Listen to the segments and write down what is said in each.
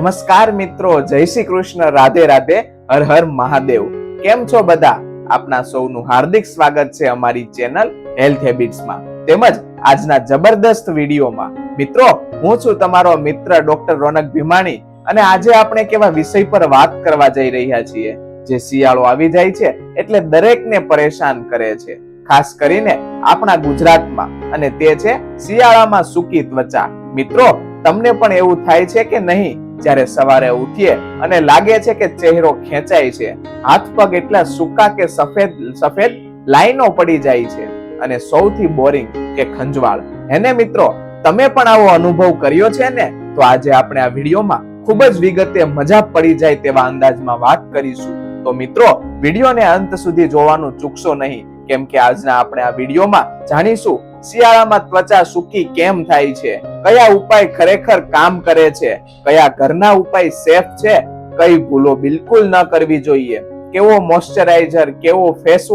નમસ્કાર મિત્રો, જય શ્રી કૃષ્ણ, રાધે રાધે, હર હર મહાદેવ. કેમ છો બધા? આપના સૌનું હાર્દિક સ્વાગત છે અમારી ચેનલ હેલ્થ હેબિટ્સમાં તેમજ આજના જબરદસ્ત વિડીયોમાં. મિત્રો, હું છું તમારો મિત્ર ડોક્ટર રોનક ભીમાણી અને આજે આપણે કેવા વિષય પર વાત કરવા જઈ રહ્યા છીએ, જે શિયાળો આવી જાય છે એટલે દરેકને પરેશાન કરે છે. ખાસ કરીને આપણા ગુજરાતમાં. અને તે છે શિયાળામાં સૂકી ત્વચા. મિત્રો, તમને પણ એવું થાય છે કે નહીં? જ્યારે સવારે ઉઠીએ અને લાગે છે કે ચહેરો ખેંચાય છે, હાથ પગ એટલા સૂકા કે સફેદ સફેદ લાઈનો પડી જાય છે અને સૌથી બોરિંગ કે ખંજવાળ. એને મિત્રો? તમે પણ આવો અનુભવ કર્યો છે ને? તો આજે આપણે આ વિડીયોમાં ખૂબ જ વિગતે મજા પડી જાય તેવા અંદાજમાં વાત કરીશું. તો મિત્રો, વિડીયોને અંત સુધી જોવાનું ચૂકશો નહીં. કેમ કે આજના આપણે આ વિડીયોમાં જાણીશું શિયાળામાં ત્વચા સૂકી કેમ થાય છે? કયા ઉપાય ખરેખર કામ કરે છે? કયા ઘરના ઉપાય સેફ છે? કઈ ભૂલો બિલકુલ ન કરવી જોઈએ. કેવો મોઇશ્ચરાઇઝર, કેવો ફેસ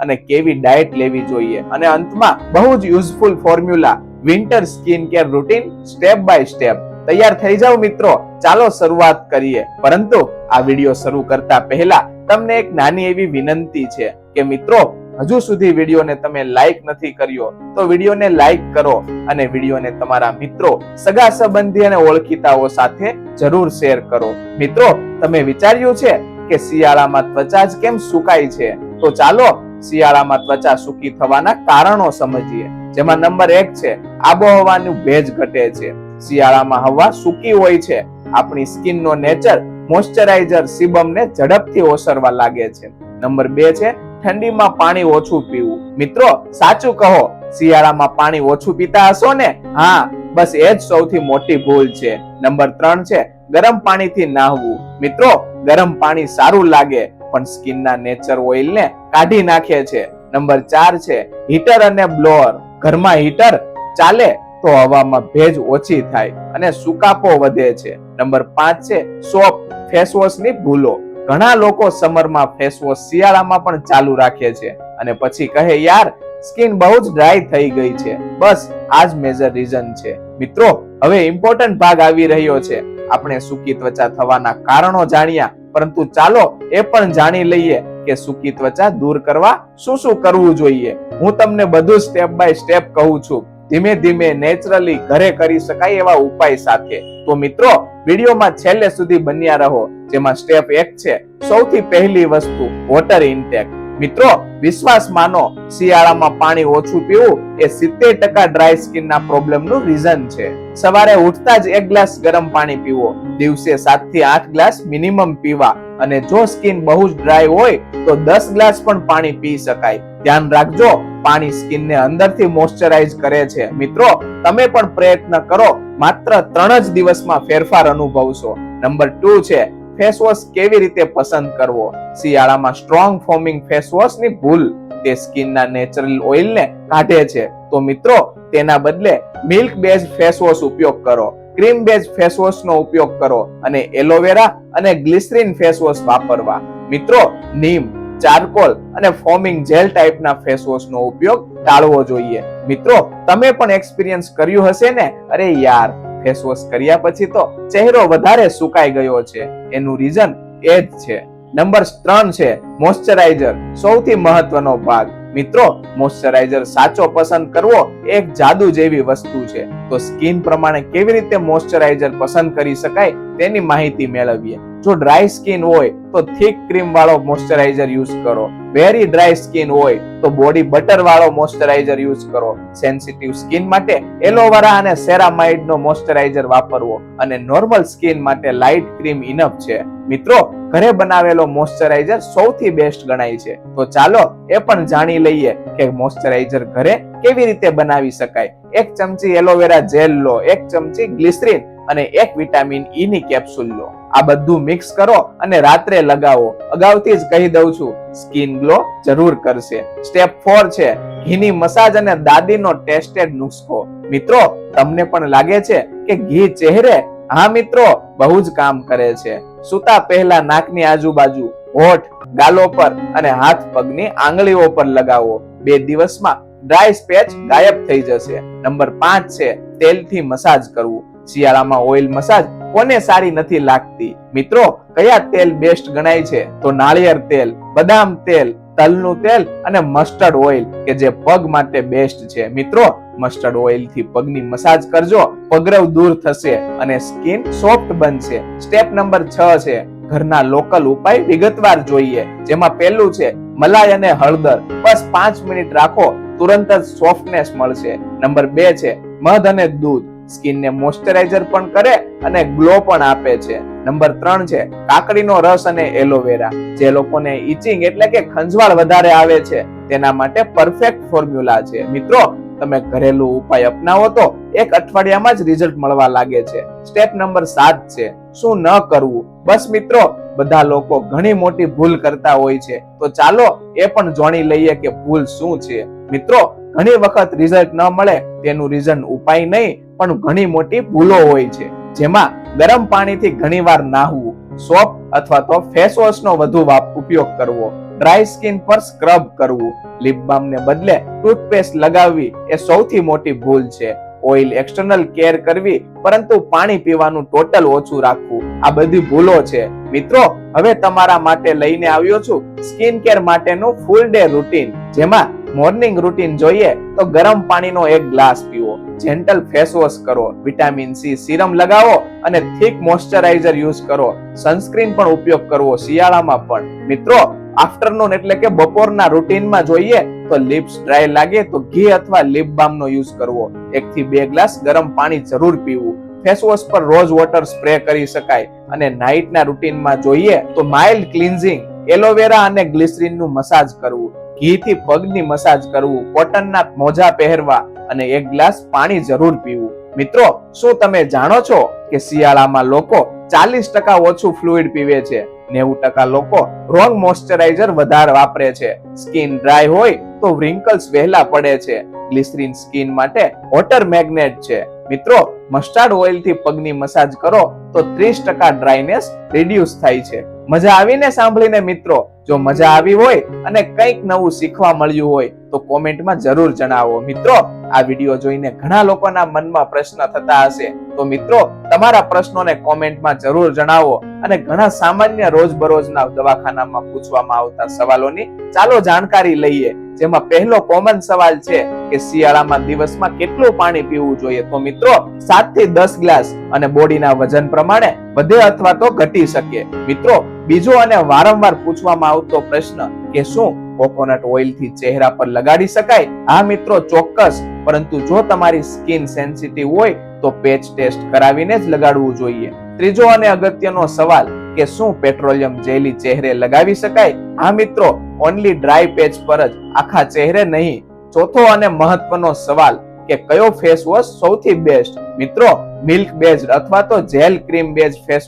અને કેવી ડાયટ લેવી જોઈએ? અને અંતમાં, બહુ જ useful formula, winter skin care routine, step by step. તૈયાર થઈ જાઓ મિત્રો. ચાલો શરૂઆત કરીએ. પરંતુ, આ વીડિયો શરૂ કરતા પહેલા, તમને એક નાની એવી વિનંતી છે કે મિત્રો હજુ સુધી વિડીયોને તમે લાઈક નથી કર્યો, તો વિડીયોને લાઈક કરો અને વિડીયોને તમારા મિત્રો, સગા સંબંધી અને ઓળખીતાઓ સાથે જરૂર શેર કરો. મિત્રો, તમે વિચાર્યું છે કે શિયાળામાં ત્વચા જ કેમ સુકાય છે? તો ચાલો શિયાળામાં ત્વચા સૂકી થવાના કારણો સમજીએ. જેમાં નંબર એક છે, આબોહવાનું ભેજ ઘટે છે. શિયાળામાં હવા સૂકી હોય છે. આપણી સ્કિનનો નેચર મોઇશ્ચરાઇઝર સિબમને ઝડપથી ઓસરવા લાગે છે. નંબર બે છે ઠંડીમાં પાણી ઓછું પીવું. મિત્રો, સાચું કહો, શિયાળામાં પાણી ઓછું પીતા હશો ને? હા, બસ એ જ સૌથી મોટી ભૂલ છે. નંબર ત્રણ છે, ગરમ પાણીથી નાહવું. મિત્રો, ગરમ પાણી સારું લાગે, પણ સ્કિનના નેચર ઓઇલને કાઢી નાખે છે. નંબર ચાર છે, હીટર અને બ્લોઅર. ઘરમાં હીટર ચાલે તો હવામાં ભેજ ઓછી થાય અને સુકાપો વધે છે. નંબર પાંચ છે, સોપ ફેસની ભૂલો. ઘણા લોકો સમરમાં ફેસ વોશ શિયાળામાં પણ ચાલુ રાખે છે અને પછી કહે, યાર, સ્કિન બહુ જ ડ્રાય થઈ ગઈ છે. બસ આ જ મેજર રીઝન છે. મિત્રો, હવે ઇમ્પોર્ટન્ટ ભાગ આવી રહ્યો છે. આપણે સૂકી ત્વચા થવાના કારણો જાણ્યા, પરંતુ ચાલો એ પણ જાણી લઈએ કે સૂકી ત્વચા દૂર કરવા શું શું કરવું જોઈએ. હું તમને બધું સ્ટેપ બાય સ્ટેપ કહું છું. ધીમે ધીમે નેચરલી ઘરે કરી શકાય એવા ઉપાય સાથે. તો મિત્રો, વિડીયોમાં છેલ્લે સુધી બન્યા રહો, જેમાં સ્ટેપ એક છે, સૌથી પહેલી વસ્તુ વોટર ઇન્ટેક મિત્રો, વિશ્વાસ માનો, શિયાળામાં પાણી ઓછું પીવું એ સિત્તેર ટકા ડ્રાય સ્કિન ના પ્રોબ્લેમનું રીઝન છે. સવારે ઉઠતા જ એક ગ્લાસ ગરમ પાણી પીવો, દિવસે સાતથી આઠ ગ્લાસ મિનિમમ પીવા. અને જો સ્કિન બહુ જ ડ્રાય હોય, તો દસ ગ્લાસ પણ પાણી પી શકાય. ધ્યાન રાખજો, પાણી સ્કિનને અંદરથી મોઇશ્ચરાઇઝ કરે છે. મિત્રો, તમે પણ પ્રયત્ન કરો, માત્ર ત્રણ જ દિવસમાં ફેરફાર અનુભવશો. નંબર ટુ છે, ફેસ વોશ કેવી રીતે પસંદ કરવો? શિયાળામાં સ્ટ્રોંગ ફોર્મિંગ ફેસ વોશની ભૂલ તે સ્કિનના નેચરલ ઓઇલને કાઢે છે. તો મિત્રો, તેના બદલે મિલ્ક બેઝ ફેસ વોશ ઉપયોગ કરો. ક્રીમ બેઝ ફેસ વોશ નો ઉપયોગ કરો અને એલોવેરા અને ગ્લિસરીન ફેસ વોશ વાપરવા. મિત્રો નીમ ચારકોલ અને ફોમિંગ જેલ ટાઈપના ફેસ વોશ નો ઉપયોગ ટાળવો જોઈએ. મિત્રો, તમે પણ એક્સપિરિયન્સ કર્યું હશે ને? અરે યાર ફેસ વોશ કર્યા પછી તો ચહેરો વધારે સુકાઈ ગયો છે. એનું રીઝન એ જ છે. નંબર ત્રણ છે મોઇશ્ચરાઇઝર સૌથી મહત્વનો ભાગ. મિત્રો મોઇશ્ચરાઇઝર સાચો પસંદ કરવો એક જાદુ જેવી વસ્તુ છે. તો સ્કિન પ્રમાણે કેવી રીતે મોઇશ્ચરાઇઝર પસંદ કરી શકાય તેની માહિતી મેળવીએ. જો ડ્રાય સ્કિન હોય, તો થીક ક્રીમ વાળો મોઇશ્ચરાઇઝર યુઝ કરો. વેરી ડ્રાય સ્કિન હોય, તો બોડી બટર વાળો મોઇશ્ચરાઇઝર યુઝ કરો. સેન્સિટિવ સ્કિન માટે એલોવેરા અને સેરામાઇડ નો મોઇશ્ચરાઇઝર વાપરવો. અને નોર્મલ સ્કિન માટે લાઇટ ક્રીમ ઇનફ છે. મિત્રો ઘરે બનાવેલો મોઇશ્ચરાઇઝર સૌથી બેસ્ટ ગણાય છે. તો ચાલો એ પણ જાણી લઈએ કે મોઇશ્ચરાઇઝર ઘરે કેવી રીતે બનાવી શકાય. એક ચમચી એલોવેરા જેલ લો, એક ચમચી ગ્લિસરીન અને એક વિટામિન ઈ ની કેપ્સ્યુલ લો. આ બધું મિક્સ કરો અને રાત્રે લગાવો. અગાઉથી જ કહી દઉં છું સ્કિન ગ્લો જરૂર કરશે. સ્ટેપ ફોર છે, ઘીની મસાજ અને દાદીનો ટેસ્ટેડ નુસ્ખો. મિત્રો, તમને પણ લાગે છે કે ઘી ચહેરે હા મિત્રો, બહુ જ કામ કરે છે. સૂતા પહેલા નાકની આજુબાજુ હોઠ, ગાલો પર અને હાથ પગની આંગળીઓ પર લગાવો. બે દિવસમાં ડ્રાય સ્પેચ ગાયબ થઈ જશે. નંબર પાંચ છે, તેલથી મસાજ કરવું. શિયાળામાં ઓઇલ મસાજ કોને સારી નથી લાગતી? મિત્રો, કયા તેલ બેસ્ટ ગણાય છે? તો નાળિયેર તેલ, બદામ તેલ તલનું તેલ અને મસ્ટર્ડ ઓઇલ કે જે પગ માટે બેસ્ટ છે. મિત્રો મસ્ટર્ડ ઓઇલથી પગની મસાજ કરજો, પગરવ દૂર થશે અને સ્કિન સોફ્ટ બનશે. સ્ટેપ નંબર છ છે, ઘરના લોકલ ઉપાય વિગતવાર જોઈએ. જેમાં પહેલું છે, મલાઈ અને હળદર. બસ પાંચ મિનિટ રાખો, તુરંત જ સોફ્ટનેસ મળશે. નંબર બે છે, મધ અને દૂધ. સ્કિનને મોઇસ્ચરાઇઝર પણ કરે અને ગ્લો પણ આપે છે. નંબર ત્રણ છે, કાકડીનો રસ અને એલોવેરા. જે લોકોને ઇચિંગ એટલે કે ખંજવાળ વધારે આવે છે, તેના માટે પરફેક્ટ ફોર્મ્યુલા છે. મિત્રો, તમે ઘરેલું ઉપાય અપનાવો તો એક અઠવાડિયામાં જ રિઝલ્ટ મળવા લાગે છે. સ્ટેપ નંબર સાત છે, શું ન કરવું? બસ મિત્રો, બધા લોકો ઘણી મોટી ભૂલ કરતા હોય છે. તો ચાલો એ પણ જાણી લઈએ કે ભૂલ શું છે. મિત્રો, ઘણી વખત રિઝલ્ટ ન મળે તેનું રીઝન ઉપાય નહીં પણ ઘણી મોટી ભૂલો હોય છે. જેમાં ગરમ પાણીથી ઘણીવાર નાહવું, સોપ અથવા તો ફેસ વોશનો વધુ ઉપયોગ કરવો ડ્રાય સ્કિન પર સ્ક્રબ કરવું લિપ બામને બદલે ટૂથપેસ્ટ લગાવવી એ સૌથી મોટી ભૂલ છે. ઓઇલ એક્સટર્નલ કેર કરવી, પરંતુ પાણી પીવાનું ટોટલ ઓછું રાખવું, આ બધી ભૂલો છે. મિત્રો, હવે તમારા માટે લઈને આવ્યો છું સ્કિન કેર માટેનું ફૂલ ડે રૂટીન જેમાં મોર્નિંગ રૂટીન જોઈએ તો ગરમ પાણીનો એક ગ્લાસ પીવો, જેન્ટલ ફેસ વોશ કરો, વિટામિન સી સિરમ લગાવો અને થીક મોઇશ્ચરાઇઝર યુઝ કરો. સનસ્ક્રીન પણ ઉપયોગ કરવો શિયાળામાં પણ. મિત્રો, આફ્ટરનૂન એટલે કે બપોરના રૂટીનમાં જોઈએ તો લિપ્સ ડ્રાય લાગે તો ઘી અથવા લિપ બામ નો યુઝ કરવો. એક થી બે ગ્લાસ ગરમ પાણી જરૂર પીવું. ફેસ વોશ પર રોઝ વોટર સ્પ્રે કરી શકાય. અને નાઇટના રૂટીનમાં જોઈએ તો માઇલ્ડ ક્લિન્ઝિંગ, એલોવેરા અને ગ્લિસરીનનું મસાજ કરવું. ઘીથી પગની મસાજ કરવું, કોટનના મોજા પહેરવા અને એક ગ્લાસ પાણી જરૂર પીવું. મિત્રો, શું તમે જાણો છો કે શિયાળામાં લોકો ચાલીસ ટકા ઓછું ફ્લુઇડ પીવે છે? નેવું ટકા લોકો રોંગ મોઇશ્ચરાઇઝર વધારે વાપરે છે. સ્કિન ડ્રાય હોય તો wrinkles વહેલા પડે છે. ગ્લિસરીન સ્કિન માટે વોટર મેગ્નેટ છે. મિત્રો મસ્ટાર્ડ ઓઇલથી પગની મસાજ કરો તો ત્રીસ ટકા ડ્રાયનેસ રિડ્યુસ થાય છે. મજા આવીને સાંભળીને મિત્રો, જો મજા આવી હોય અને કંઈક નવું શીખવા મળ્યું હોય, તો કોમેન્ટમાં જરૂર જણાવો. મિત્રો, આ વીડિયો જોઈને ઘણા લોકોના મનમાં પ્રશ્ન થતા હશે. તો મિત્રો, તમારા પ્રશ્નોને કોમેન્ટમાં જરૂર જણાવો અને ઘણા સામાન્ય રોજબરોજના દવાખાનામાં પૂછવામાં આવતા સવાલોની ચાલો જાણકારી લઈએ. જેમાં પહેલો કોમન સવાલ છે કે શિયાળામાં દિવસમાં કેટલું પાણી પીવું જોઈએ? તો મિત્રો સાતથી દસ ગ્લાસ અને બોડીના વજન પ્રમાણે વધે અથવા તો ઘટી શકે. મિત્રો બીજો અને વારંવાર પૂછવામાં આવતો પ્રશ્ન કે શું કોકોનટ ઓઇલથી ચહેરા પર લગાડી શકાય? હા મિત્રો, ચોક્કસ. પરંતુ જો તમારી સ્કિન સેન્સિટિવ હોય, તો પેચ ટેસ્ટ કરાવીને જ લગાડવું જોઈએ. ત્રીજો અને અગત્યનો સવાલ કે શું પેટ્રોલિયમ જેલી ચહેરે લગાવી શકાય? હા મિત્રો ઓનલી ડ્રાય પેચ પર જ આખા ચહેરે નહીં. ચોથો અને મહત્વનો સવાલ કે કયો ફેસ વોશ સૌથી બેસ્ટ મિત્રો મિલ્ક બેઝડ અથવા તો gel cream base face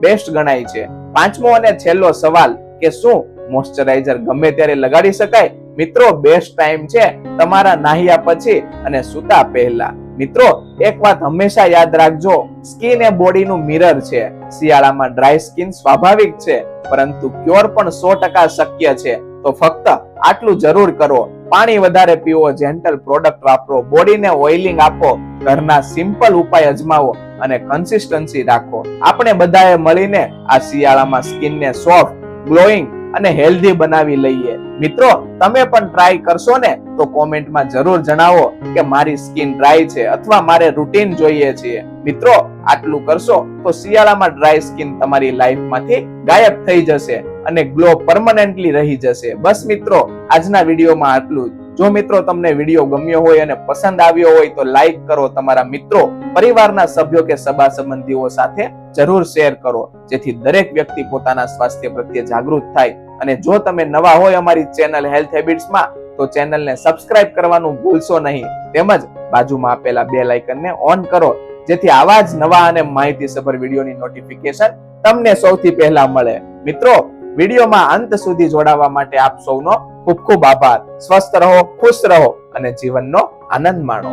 best ગણાય છે. પાંચમો અને છેલ્લો સવાલ કે શું મોઇશ્ચરાઇઝર ગમે ત્યારે લગાડી શકાય? મિત્રો, બેસ્ટ ટાઈમ છે તમારા નાહ્યા પછી અને સૂતા પહેલા. મિત્રો, એક વાત હંમેશા યાદ રાખજો, સ્કિન એ બોડીનું મિરર છે. શિયાળામાં ડ્રાય સ્કિન સ્વાભાવિક છે, પરંતુ ક્યોર પણ સો ટકા શક્ય છે. તો ફક્ત આટલું જરૂર કરો. પાણી વધારે પીવો જેન્ટલ પ્રોડક્ટ વાપરો બોડીને ઓઇલિંગ આપો, ઘરના સિમ્પલ ઉપાય અજમાવો અને કન્સિસ્ટન્સી રાખો. આપણે બધાએ મળીને આ શિયાળામાં સ્કિનને સોફ્ટ, ગ્લોઈંગ અને હેલ્ધી બનાવી લઈએ. મિત્રો, તમે પણ ટ્રાય કરશો ને, તો કોમેન્ટમાં જરૂર જણાવો કે મારી સ્કિન ડ્રાય છે અથવા મારે રૂટીન જોઈએ છે. મિત્રો, આટલું કરશો તો શિયાળામાં ડ્રાય સ્કિન તમારી લાઈફમાંથી ગાયબ થઈ જશે. અને ગ્લો પરમનન્ટલી રહી જશે. બસ મિત્રો, આજના વિડીયોમાં આટલું જ. જો મિત્રો તમને વીડિયો ગમ્યો હોય અને પસંદ આવ્યો હોય તો લાઈક કરો તમારા મિત્રો, પરિવારના સભ્યો કે સભા સંબંધીઓ સાથે જરૂર શેર કરો. જેથી દરેક વ્યક્તિ પોતાના સ્વાસ્થ્ય પ્રત્યે જાગૃત થાય. અને જો તમે નવા હોય અમારી ચેનલ હેલ્થ હેબિટ્સમાં તો ચેનલને સબસ્ક્રાઇબ કરવાનું ભૂલશો નહીં. તેમજ બાજુમાં આપેલા બે લાઇકનને ઓન કરો. જેથી આવા જ નવા અને માહિતીસભર વિડીયોની નોટિફિકેશન તમને સૌથી પહેલા મળે. મિત્રો વિડીયોમાં અંત સુધી જોડાવા માટે આપ સૌનો ખૂબ ખૂબ આભાર. સ્વસ્થ રહો, ખુશ રહો અને જીવનનો આનંદ માણો.